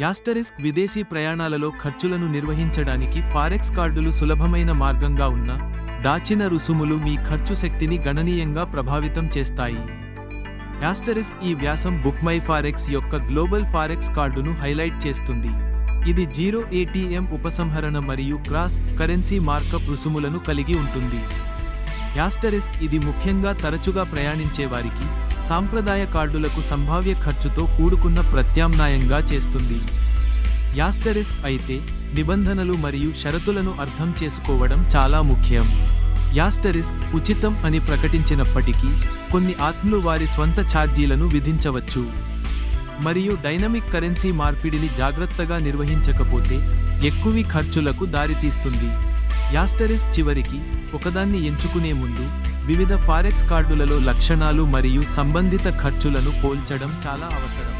Asterisk విదేశీ ప్రయాణాలలో ఖర్చులను నిర్వహించడానికి ఫారెక్స్ కార్డులు సులభమైన మార్గంగా ఉన్న దాచిన రుసుములు మీ ఖర్చు శక్తిని గణనీయంగా ప్రభావితం చేస్తాయి. యాస్టరిస్క్ ఈ వ్యాసం బుక్ మై ఫారెక్స్ యొక్క గ్లోబల్ ఫారెక్స్ కార్డును హైలైట్ చేస్తుంది. ఇది జీరో ఏటీఎం ఉపసంహరణ మరియు క్రాస్ కరెన్సీ మార్కప్ రుసుములను కలిగి ఉంటుంది. యాస్టరిస్క్ ఇది ముఖ్యంగా తరచుగా ప్రయాణించే వారికి సాంప్రదాయ కార్డులకు సంభావ్య ఖర్చుతో కూడుకున్న ప్రత్యామ్నాయంగా చేస్తుంది. యాస్టరిస్క్ అయితే నిబంధనలు మరియు షరతులను అర్థం చేసుకోవడం చాలా ముఖ్యం. యాస్టరిస్క్ ఉచితం అని ప్రకటించినప్పటికీ కొన్ని ఆత్మలు వారి స్వంత ఛార్జీలను విధించవచ్చు. మరియు డైనమిక్ కరెన్సీ మార్పిడిని జాగ్రత్తగా నిర్వహించకపోతే ఎక్కువి ఖర్చులకు దారితీస్తుంది. యాస్టరిస్క్ చివరికి ఒకదాన్ని ఎంచుకునే ముందు వివిధ ఫారెక్స్ కార్డులలో లక్షణాలు మరియు సంబంధిత ఖర్చులను పోల్చడం చాలా అవసరం.